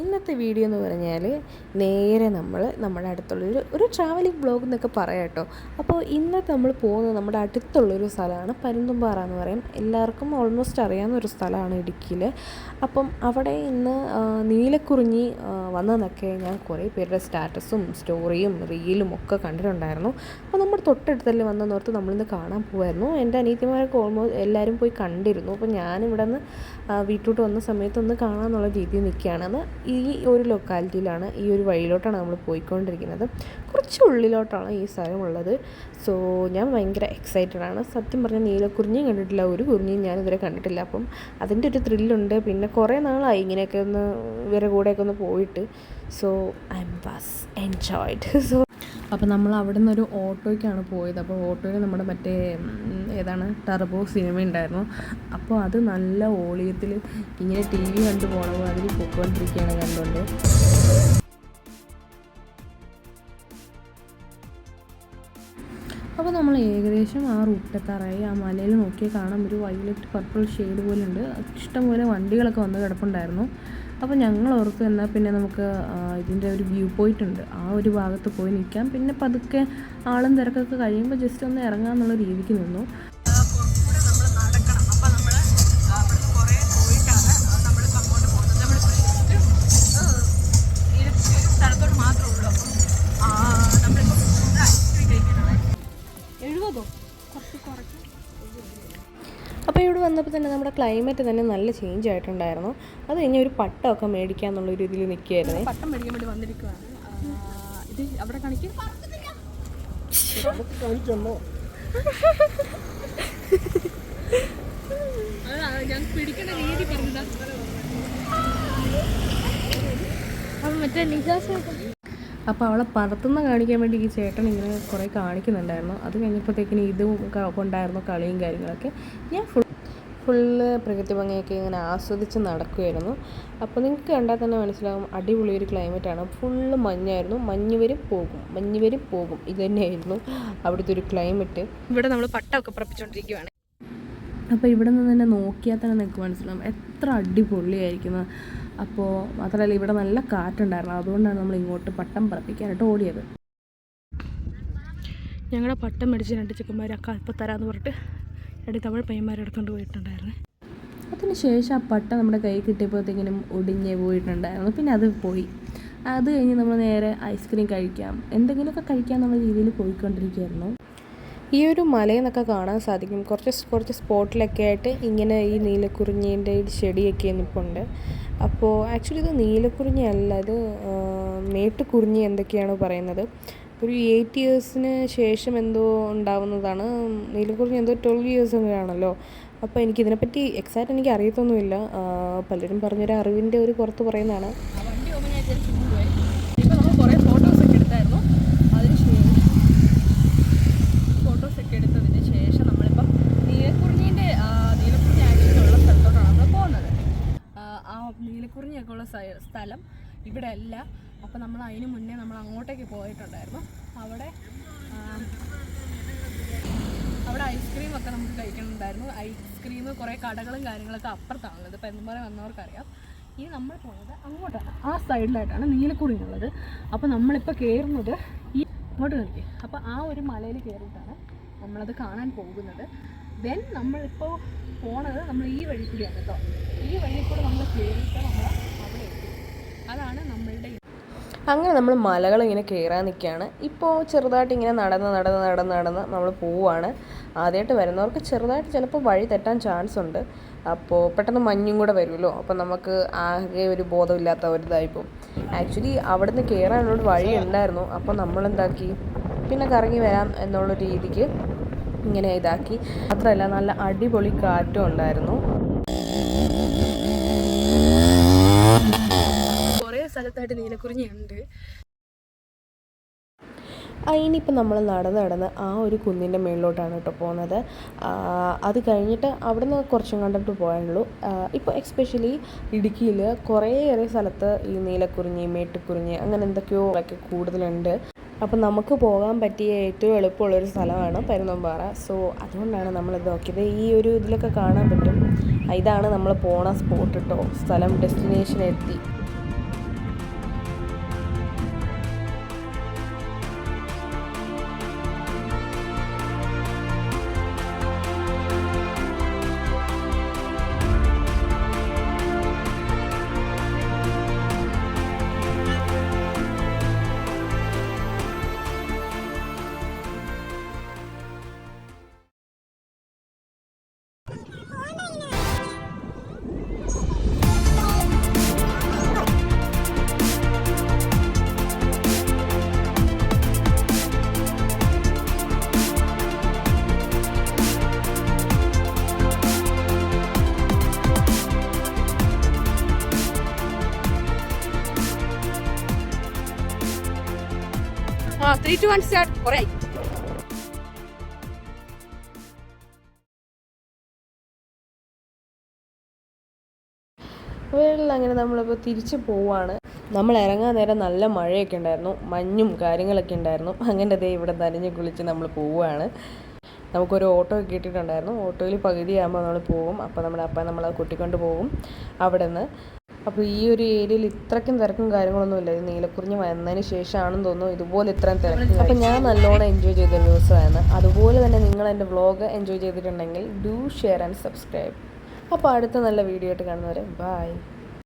ഇന്നത്തെ വീഡിയോ എന്ന് പറഞ്ഞാൽ നേരെ നമ്മൾ നമ്മുടെ അടുത്തുള്ളൊരു ഒരു ട്രാവലിംഗ് ബ്ലോഗ് എന്നൊക്കെ പറയാം കേട്ടോ. അപ്പോൾ ഇന്നത്തെ നമ്മൾ പോകുന്നത് നമ്മുടെ അടുത്തുള്ളൊരു സ്ഥലമാണ്. പരുന്തുംപാറ എന്ന് പറയും. എല്ലാവർക്കും ഓൾമോസ്റ്റ് അറിയാവുന്ന ഒരു സ്ഥലമാണ് ഇടുക്കിയിൽ അപ്പം അവിടെ ഇന്ന് നീലക്കുറിഞ്ഞി വന്നതെന്നൊക്കെ ഞാൻ കുറേ പേരുടെ സ്റ്റാറ്റസും സ്റ്റോറിയും റീലും ഒക്കെ കണ്ടിട്ടുണ്ടായിരുന്നു. അപ്പോൾ നമ്മുടെ തൊട്ടടുത്തല്ലേ വന്നെന്നോർത്ത് നമ്മളിന്ന് കാണാൻ പോകുമായിരുന്നു എന്റെ അനീതിമാരൊക്കെ ഓൾമോസ്റ്റ് എല്ലാവരും പോയി കണ്ടിരുന്നു. അപ്പോൾ ഞാനിവിടെ നിന്ന് വീട്ടിലോട്ട് വന്ന സമയത്ത് ഒന്ന് കാണാമെന്നുള്ള രീതിയിൽ നിൽക്കുകയാണ് അത് ഈ ഒരു ലൊക്കാലിറ്റിയിലാണ് ഈ ഒരു വഴിയിലോട്ടാണ് നമ്മൾ പോയിക്കൊണ്ടിരിക്കുന്നത്. കുറച്ച് ഉള്ളിലോട്ടാണ് ഈ സ്ഥലമുള്ളത്. സോ ഞാൻ ഭയങ്കര എക്സൈറ്റഡ് ആണ്. സത്യം പറഞ്ഞാൽ നീലക്കുറിഞ്ഞിയും കണ്ടിട്ടില്ല. ഒരു കുറിഞ്ഞിയും ഞാൻ ഇതുവരെ കണ്ടിട്ടില്ല. അപ്പം അതിന്റെ ഒരു ത്രില്ലുണ്ട് പിന്നെ കുറേ നാളായി ഇങ്ങനെയൊക്കെ ഒന്ന് ഇവരെ കൂടെയൊക്കെ ഒന്ന് പോയിട്ട്. So I am was enjoyed so അപ്പോൾ നമ്മൾ അവിടെ നിന്നൊരു ഓട്ടോയ്ക്കാണ് പോയത്. അപ്പോൾ ഓട്ടോയിൽ നമ്മുടെ മറ്റേ ഏതാണ് ടർബോ സിനിമ ഉണ്ടായിരുന്നു. അപ്പോൾ അത് നല്ല ഓളിയത്തിൽ ഇങ്ങനെ ടി വി കണ്ടു പോകണമോ അതിൽ പൊക്കോണ്ടിരിക്കുകയാണ് കണ്ടുകൊണ്ട് അപ്പോൾ നമ്മൾ ഏകദേശം ആ റൂട്ടെത്താറായി ആ മലയിൽ നോക്കിയാൽ കാണാം. ഒരു വയലറ്റ് പർപ്പിൾ ഷെയ്ഡ് പോലെ ഉണ്ട് ഇഷ്ടംപോലെ വണ്ടികളൊക്കെ വന്ന് കിടപ്പുണ്ടായിരുന്നു. അപ്പോൾ ഞങ്ങൾ ഓർത്ത് എന്നാൽ പിന്നെ നമുക്ക് ഇതിന്റെ ഒരു വ്യൂ പോയിന്റ് ഉണ്ട്. ആ ഒരു ഭാഗത്ത് പോയി നിൽക്കാം. പിന്നെ പതുക്കെ ആളും തിരക്കൊക്കെ കഴിയുമ്പോൾ ജസ്റ്റ് ഒന്ന് ഇറങ്ങാമെന്നുള്ള രീതിക്ക് നിന്നു. വന്നപ്പോൾ തന്നെ നമ്മുടെ ക്ലൈമറ്റ് തന്നെ നല്ല ചേഞ്ച് ആയിട്ടുണ്ടായിരുന്നു. അത് കഴിഞ്ഞ് ഒരു പട്ടമൊക്കെ മേടിക്കാന്നുള്ള ഒരു ഇതിൽ നിൽക്കുകയായിരുന്നു. പട്ടം മേടിക്കാൻ വേണ്ടി വന്നിരിക്കുകയാണ് ഇത് അവിടെ കാണിക്കും. ഞാൻ പിടിക്കുന്ന രീതി പറഞ്ഞതാ. മറ്റേ നിജാസ് അപ്പോൾ അവളെ പറത്തുന്ന കാണിക്കാൻ വേണ്ടി ഈ ചേട്ടൻ ഇങ്ങനെ കുറേ കാണിക്കുന്നുണ്ടായിരുന്നു. അത് കഴിഞ്ഞപ്പോഴത്തേക്കിന് ഇതും ഉണ്ടായിരുന്നു കളിയും കാര്യങ്ങളൊക്കെ. ഞാൻ ഫുൾ ഫുള്ള് പ്രകൃതി ഭംഗിയൊക്കെ ഇങ്ങനെ ആസ്വദിച്ച് നടക്കുമായിരുന്നു അപ്പോൾ നിങ്ങൾക്ക് കണ്ടാൽ തന്നെ മനസ്സിലാകും അടിപൊളി ഒരു ക്ലൈമറ്റാണ്. ഫുള്ള് മഞ്ഞായിരുന്നു. മഞ്ഞ് വരും പോകും. മഞ്ഞ് വരും പോകും. ഇത് തന്നെയായിരുന്നു അവിടുത്തെ ഒരു ക്ലൈമറ്റ്. ഇവിടെ നമ്മൾ പട്ടമൊക്കെ പറപ്പിച്ചുകൊണ്ടിരിക്കുകയാണ് അപ്പോൾ ഇവിടെ നിന്ന് തന്നെ നോക്കിയാൽ തന്നെ നിങ്ങൾക്ക് മനസ്സിലാവും എത്ര അടിപൊളിയായിരിക്കുന്നു. അപ്പോൾ മാത്രമല്ല ഇവിടെ നല്ല കാറ്റുണ്ടായിരുന്നു. അതുകൊണ്ടാണ് നമ്മൾ ഇങ്ങോട്ട് പട്ടം പറപ്പിക്കാനായിട്ട് ഓടിയത്. ഞങ്ങളുടെ പട്ടം മേടിച്ച് രണ്ട് ചെക്കന്മാർ ആ കൽപ്പത്തരാന്ന് പറഞ്ഞിട്ട് രണ്ട് തമിഴ് പയ്യന്മാരെടുത്തോണ്ട് പോയിട്ടുണ്ടായിരുന്നു. അതിന് ശേഷം ആ പട്ട നമ്മുടെ കൈ കിട്ടിയപ്പോഴത്തേക്കിനും ഒടിഞ്ഞ് പോയിട്ടുണ്ടായിരുന്നു. പിന്നെ അത് പോയി. അത് കഴിഞ്ഞ് നമ്മൾ നേരെ ഐസ്ക്രീം കഴിക്കാം. എന്തെങ്കിലുമൊക്കെ കഴിക്കാം എന്നുള്ള രീതിയിൽ പോയിക്കൊണ്ടിരിക്കുകയായിരുന്നു. ഈ ഒരു മലയെന്നൊക്കെ കാണാൻ സാധിക്കും. കുറച്ച് കുറച്ച് സ്പോട്ടിലൊക്കെ ആയിട്ട് ഇങ്ങനെ ഈ നീലക്കുറിഞ്ഞീന്റെ ഒരു ചെടിയൊക്കെ നിൽപ്പുണ്ട് അപ്പോൾ ആക്ച്വലി ഇത് നീലക്കുറിഞ്ഞി അല്ല ഇത് ആ, മേട്ടുകുറിഞ്ഞി എന്തൊക്കെയാണ് പറയുന്നത്. ഒരു എയ്റ്റ് ഇയേഴ്സിന് ശേഷം എന്തോ ഉണ്ടാവുന്നതാണ്. നീലക്കുറിഞ്ഞി എന്തോ ട്വൽവ് ഇയേഴ്സ് ആണല്ലോ അപ്പോൾ എനിക്കിതിനെപ്പറ്റി എക്സാക്റ്റ് എനിക്ക് അറിയത്തൊന്നുമില്ല പലരും പറഞ്ഞൊരു അറിവിന്റെ ഒരു പുറത്ത് പറയുന്നതാണ് ആ വണ്ടി പോകുമ്പോൾ ഞാൻ വിചാരിച്ചു പോയി ഇപ്പോൾ നമ്മൾ കുറേ ഫോട്ടോസൊക്കെ എടുത്തായിരുന്നു അതിന് ശേഷം ഫോട്ടോസൊക്കെ എടുത്തതിന് ശേഷം നമ്മളിപ്പം നീലക്കുറിഞ്ഞീന്റെ നീലക്കുറിഞ്ഞി ആക്ച്വലി ഉള്ള സ്ഥലത്തോട്ടാണ് നമ്മൾ പോകുന്നത് ആ, ആ നീലക്കുറിഞ്ഞിയൊക്കെ ഉള്ള സ്ഥ- സ്ഥലം ഇവിടെ അല്ല അപ്പോൾ നമ്മൾ അതിന് മുന്നേ നമ്മൾ അങ്ങോട്ടേക്ക് പോയിട്ടുണ്ടായിരുന്നു. അവിടെ അവിടെ ഐസ്ക്രീം ഒക്കെ നമുക്ക് കഴിക്കണമുണ്ടായിരുന്നു ഐസ്ക്രീം കുറേ കടകളും കാര്യങ്ങളൊക്കെ അപ്പുറത്താണുള്ളത്. പറയാൻ വന്നവർക്കറിയാം. ഇനി നമ്മൾ പോയത് അങ്ങോട്ടാണ് ആ സൈഡിലായിട്ടാണ് നീലക്കുറിഞ്ഞുള്ളത്. അപ്പോൾ നമ്മളിപ്പോൾ കയറുന്നത് ഈ അങ്ങോട്ട് കളിക്കുക അപ്പോൾ ആ ഒരു മലയിൽ കയറിയിട്ടാണ് നമ്മളത് കാണാൻ പോകുന്നത്. ദെൻ നമ്മളിപ്പോൾ പോണത് നമ്മൾ ഈ വഴി കൂടിയാണ് കേട്ടോ. ഈ വഴി കൂടെ നമ്മൾ കയറിയിട്ട് നമ്മൾ അവിടെ എത്തി അതാണ് നമ്മളുടെ അങ്ങനെ നമ്മൾ മലകൾ ഇങ്ങനെ കയറാൻ നിൽക്കുകയാണ്. ഇപ്പോൾ ചെറുതായിട്ട് ഇങ്ങനെ നടന്ന് നടന്ന് നടന്ന് നടന്ന് നമ്മൾ പോവുകയാണ്. ആദ്യമായിട്ട് വരുന്നവർക്ക് ചെറുതായിട്ട് ചിലപ്പോൾ വഴി തെറ്റാൻ ചാൻസ് ഉണ്ട്. അപ്പോൾ പെട്ടെന്ന് മഞ്ഞും കൂടെ വരുമല്ലോ. അപ്പോൾ നമുക്ക് ആകെ ഒരു ബോധമില്ലാത്ത ഒരു ഇതായിപ്പോൾ ആക്ച്വലി അവിടെ നിന്ന് കയറാനുള്ളൊരു വഴി ഉണ്ടായിരുന്നു. അപ്പോൾ നമ്മളെന്താക്കി പിന്നെ കറങ്ങി വരാം എന്നുള്ള രീതിക്ക് ഇങ്ങനെ ഇതാക്കി. മാത്രമല്ല നല്ല അടിപൊളി കാറ്റും ഉണ്ടായിരുന്നു. സ്ഥലത്തായിട്ട് നീലക്കുറിഞ്ഞിയുണ്ട് ഉണ്ട്. ഇനിയിപ്പോൾ നമ്മൾ നടന്ന് നടന്ന് ആ ഒരു കുന്നിന്റെ മുകളിലോട്ടാണ് കേട്ടോ പോകുന്നത് അത് കഴിഞ്ഞിട്ട് അവിടുന്ന് കുറച്ചും കണ്ടിട്ട് പോയുള്ളൂ ഇപ്പോൾ എക്സ്പെഷ്യലി ഇടുക്കിയിൽ കുറേയേറെ സ്ഥലത്ത് ഈ നീലക്കുറിഞ്ഞി മേട്ടുക്കുറിഞ്ഞി അങ്ങനെ എന്തൊക്കെയോ ഒക്കെ കൂടുതലുണ്ട്. അപ്പോൾ നമുക്ക് പോകാൻ പറ്റിയ ഏറ്റവും എളുപ്പമുള്ളൊരു സ്ഥലമാണ് പരുന്നമ്പാറ. സോ അതുകൊണ്ടാണ് നമ്മൾ നമ്മളിത് നോക്കിയത്. ഈ ഒരു ഇതിലൊക്കെ കാണാൻ പറ്റും. ഇതാണ് നമ്മൾ പോണ സ്പോട്ട് കേട്ടോ സ്ഥലം ഡെസ്റ്റിനേഷൻ എത്തി. ത്രീ ടു വൺ സ്റ്റാർട്ട് കുറേ അങ്ങനെ നമ്മളിപ്പോൾ തിരിച്ച് പോവാണ്. നമ്മൾ ഇറങ്ങാൻ നേരം നല്ല മഴയൊക്കെ ഉണ്ടായിരുന്നു. മഞ്ഞും കാര്യങ്ങളൊക്കെ ഉണ്ടായിരുന്നു. അങ്ങനെ ദേ ഇവിടെ നനഞ്ഞ് കുളിച്ച് നമ്മൾ പോവുകയാണ് നമുക്കൊരു ഓട്ടോ കിട്ടിയിട്ടുണ്ടായിരുന്നു. ഓട്ടോയിൽ പകുതിയാകുമ്പോൾ നമ്മൾ പോകും. അപ്പോൾ നമ്മുടെ അപ്പ നമ്മളെ കൂട്ടിക്കൊണ്ട് പോകും. അവിടെ നിന്ന് അപ്പോൾ ഈ ഒരു ഏരിയയിൽ ഇത്രക്കും തിരക്കും കാര്യങ്ങളൊന്നും ഇല്ല ഇത് നീലക്കുറിഞ്ഞ് വന്നതിന് ശേഷമാണെന്ന് തോന്നുന്നു ഇതുപോലെ ഇത്രയും തിരക്കും. അപ്പോൾ ഞാൻ നല്ലോണം എൻജോയ് ചെയ്ത ദിവസമായിരുന്നു അതുപോലെ തന്നെ നിങ്ങൾ എന്റെ വ്ളോഗ് എൻജോയ് ചെയ്തിട്ടുണ്ടെങ്കിൽ ഡു ഷെയർ ആൻഡ് സബ്സ്ക്രൈബ് അപ്പോൾ അടുത്ത നല്ല വീഡിയോ ആയിട്ട് കാണുന്നവരെ ബൈ